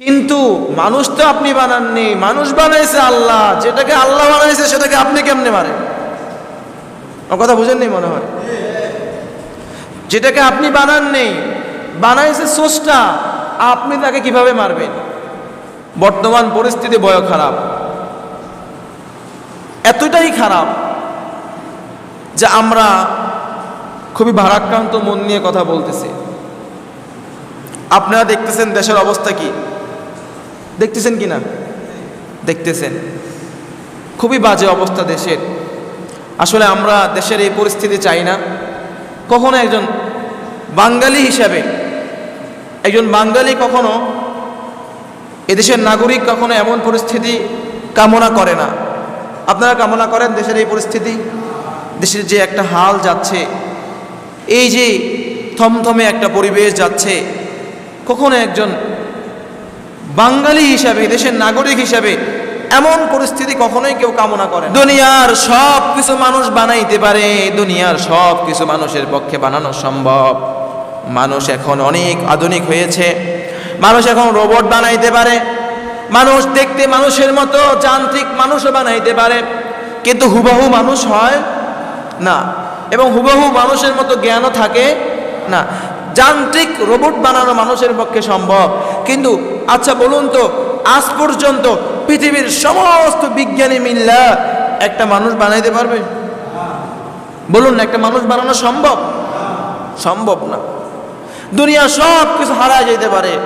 কিন্তু মানুষ তো আপনি বানাননি, মানুষ বানাইছে আল্লাহ, যেটাকে আল্লাহ বানাইছে সেটাকে আপনি কেমনে মারেন আমার কথা বুঝেননি মনে হয়? যেটাকে আপনি বানাননি, বানাইছে সোসটা আপনি তাকে কীভাবে মারবেন? বর্তমান পরিস্থিতি বয় খারাপ। এতটাই খারাপ যে আমরা খুবই ভারাক্রান্ত মন নিয়ে কথা বলতেছি। আপনারা দেখতেছেন দেশের অবস্থা কি? দেখতেছেন কি না দেখতেছেন। খুবই বাজে অবস্থা দেশের। আসলে আমরা দেশের এই পরিস্থিতি চাই না। কখনো একজন বাঙালি হিসাবে, একজন বাঙালি কখনো এদেশের নাগরিক কখনো এমন পরিস্থিতি কামনা করে না। আপনারা কামনা করেন দেশের এই পরিস্থিতি? দেশের যে একটা হাল যাচ্ছে, এই যে থমথমে একটা পরিবেশ যাচ্ছে, কখনো একজন বাঙালি হিসাবে, দেশের নাগরিক হিসাবে এমন পরিস্থিতি কখনোই কেউ কামনা করে দুনিয়ার সব কিছু মানুষ বানাইতে পারে, দুনিয়ার সব কিছু মানুষের পক্ষে বানানো সম্ভব। মানুষ এখন অনেক আধুনিক হয়েছে, মানুষ এখন রোবট বানাইতে পারে, মানুষ দেখতে মানুষের মতো, যান্ত্রিক মানুষও বানাইতে পারে, কিন্তু হুবাহু মানুষ হয় না। এবং হুবহু মানুষের মতো জ্ঞানও থাকে না। যান্ত্রিক রোবট বানানো মানুষের পক্ষে সম্ভব। কিন্তু আচ্ছা বলুন তো, আজ পর্যন্ত পৃথিবীর সমস্ত বিজ্ঞানী মিল্লা একটা মানুষ বানাইতে পারবে? বলুন, একটা মানুষ বানানো সম্ভব? সম্ভব না। দুনিয়া সব কিছু হারায় যেতে পারে।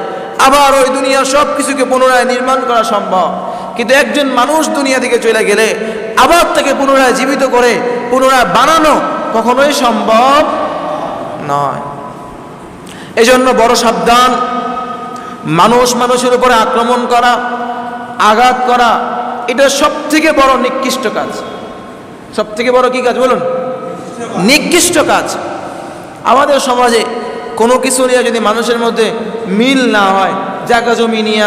আবার ওই দুনিয়া সব কিছুকে পুনরায় নির্মাণ করা সম্ভব। কিন্তু একজন মানুষ দুনিয়া থেকে চলে গেলে, আবার তাকে পুনরায় জীবিত করে, পুনরায় বানানো কখনোই সম্ভব নয়। এজন্য বড় সাবধান। মানুষ মানুষের উপরে আক্রমণ করা, আঘাত করা, এটা সব থেকে বড় নিকৃষ্ট কাজ। সব থেকে বড় কি কাজ বলুন? নিকৃষ্ট কাজ। আমাদের সমাজে কোনো কিছু নিয়ে যদি মানুষের মধ্যে মিল না হয়, জায়গা জমি নিয়ে,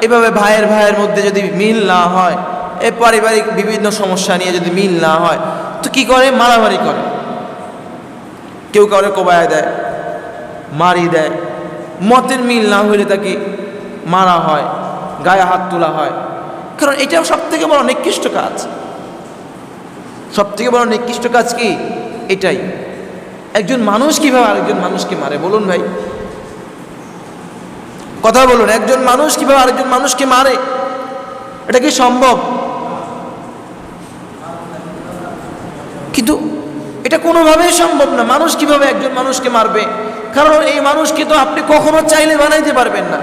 এভাবে ভাইয়ের ভাইয়ের মধ্যে যদি মিল না হয়, এ পারিবারিক বিভিন্ন সমস্যা নিয়ে যদি মিল না হয়, তো কি করে? মারামারি করে। কেউ কাউরে কোবায় দেয়। মারি দেয়। মতের মিল না হইলে তাকে মারা হয়, গায়ে হাত তোলা হয়? কারণ এটাও সব থেকে বড় নিকৃষ্ট কাজ। সব থেকে বড় নিকৃষ্ট কাজ কি? এটাই। একজন মানুষ কীভাবে আরেকজন মানুষকে মারে? বলুন ভাই। কথা বলুন, একজন মানুষ কীভাবে আরেকজন মানুষকে মারে? এটা কি সম্ভব? কিন্তু এটা কোনোভাবেই সম্ভব না। মানুষ কীভাবে একজন মানুষকে মারবে? কারণ এই মানুষকে তো আপনি কখনো চাইলে বানাইতে পারবেন না।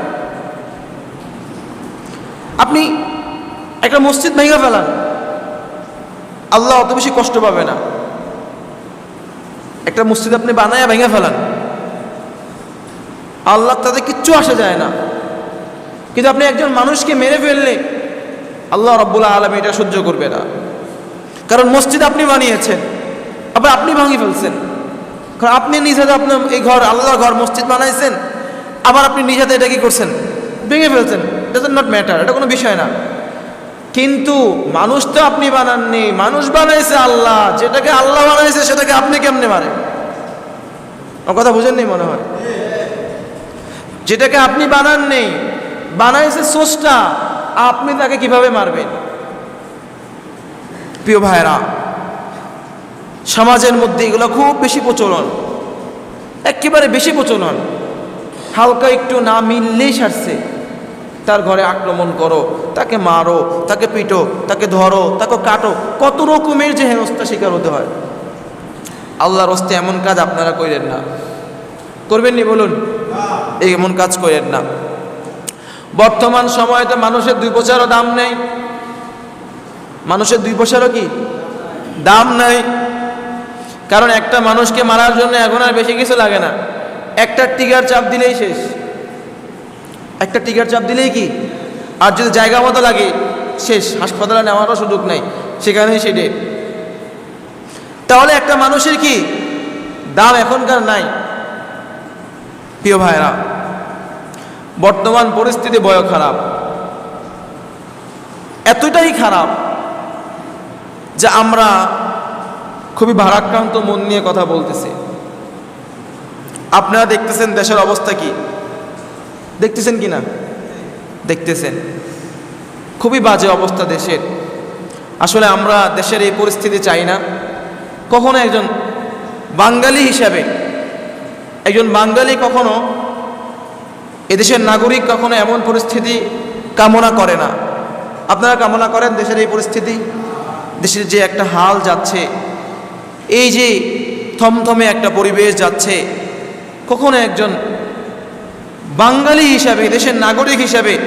আপনি একটা মসজিদ ভেঙে ফেলান। আল্লাহ অত বেশি কষ্ট পাবে না। একটা মসজিদ আপনি বানায় ভেঙে ফেলান। আল্লাহ তাতে কিচ্ছু আসা যায় না। কিন্তু আপনি একজন মানুষকে মেরে ফেললে আল্লাহ রব্বুল্লাহ আলম এটা সহ্য করবে না। কারণ মসজিদ আপনি বানিয়েছেন, আবার আপনি ভাঙিয়ে ফেলছেন। কারণ আপনি নিজেতে আপনার এই ঘর আল্লাহর ঘর, মসজিদ বানাইছেন, আবার আপনি নিজেতে এটা কি করছেন? ভেঙে ফেলছেন। ডাজ নট ম্যাটার এটা কোনো বিষয় না। কিন্তু মানুষ তো আপনি বানাননি, মানুষ বানাইছে আল্লাহ, যেটাকে আল্লাহ বানাইছে সেটাকে আপনি কেমনে মারেন? আমার কথা বুঝেননি মনে হয়? যেটাকে আপনি বানাননি, বানাইছে সোসটা আপনি তাকে কীভাবে মারবেন? প্রিয় ভাইরা সমাজের মধ্যে এগুলো খুব বেশি প্রচলন। একেবারে বেশি প্রচলন। হালকা একটু না মিললেই সারছে। তার ঘরে আক্রমণ করো, তাকে মারো, তাকে পিটো, তাকে ধরো, তাকে কাটো, কত রকমের যে হেনস্থা শিকার হতে হয়। আল্লাহর হস্তে এমন কাজ আপনারা করেন না। করবেন নি বলুন? এই এমন কাজ করেন না। বর্তমান সময়তে মানুষের দুই পয়সারও দাম নেই। মানুষের দুই পয়সারও কি? দাম নাই। কারণ একটা মানুষকে মারার জন্য এখন আর বেশি কিছু লাগে না। একটা টিকার চাপ দিলেই শেষ। একটা টিকার চাপ দিলেই কি? আর যদি জায়গা মতো লাগে, শেষ। হাসপাতালে নেওয়ারও সুযোগ নাই। সেখানেই সেটে। তাহলে একটা মানুষের কি দাম এখনকার নাই? প্রিয় ভাইরা বর্তমান পরিস্থিতি বয় খারাপ। এতটাই খারাপ যে আমরা খুবই ভারাক্রান্ত মন নিয়ে কথা বলতেছে। আপনারা দেখতেছেন দেশের অবস্থা কি? দেখতেছেন কি না? দেখতেছেন। খুবই বাজে অবস্থা দেশের। আসলে আমরা দেশের এই পরিস্থিতি চাই না। কখনো একজন বাঙালি হিসাবে, একজন বাঙালি কখনো এদেশের নাগরিক কখনো এমন পরিস্থিতি কামনা করে না। আপনারা কামনা করেন দেশের এই পরিস্থিতি? দেশের যে একটা হাল যাচ্ছে এই যে থমথমে একটা পরিবেশ যাচ্ছে, কখনো একজন বাঙালি হিসাবে, দেশের নাগরিক হিসাবে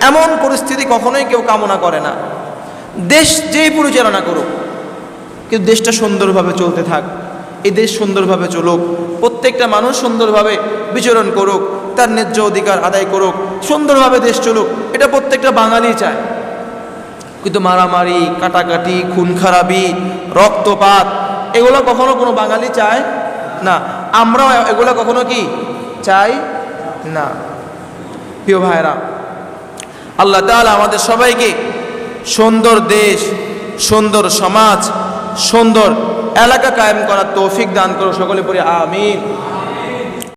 এমন পরিস্থিতি কখনোই কেউ কামনা করে না। দেশ যেই পরিচালনা করুক, কিন্তু দেশটা সুন্দরভাবে চলতে থাক, এই দেশ সুন্দরভাবে চলুক, প্রত্যেকটা মানুষ সুন্দরভাবে বিচরণ করুক, তার ন্যায্য অধিকার আদায় করুক, সুন্দরভাবে দেশ চলুক, এটা প্রত্যেকটা বাঙালি চায়। কিন্তু মারামারি, কাটাকাটি খুন খারাপি রক্তপাত এগুলো কখনো কোনো বাঙালি চায় না। আমরাও এগুলো কখনো কি চাই না। প্রিয় ভাইরা আল্লাহ তালা আমাদের সবাইকে সুন্দর দেশ, সুন্দর সমাজ, সুন্দর এলাকা কায়েম করার তৌফিক দান করো সকলে পরে আমিন।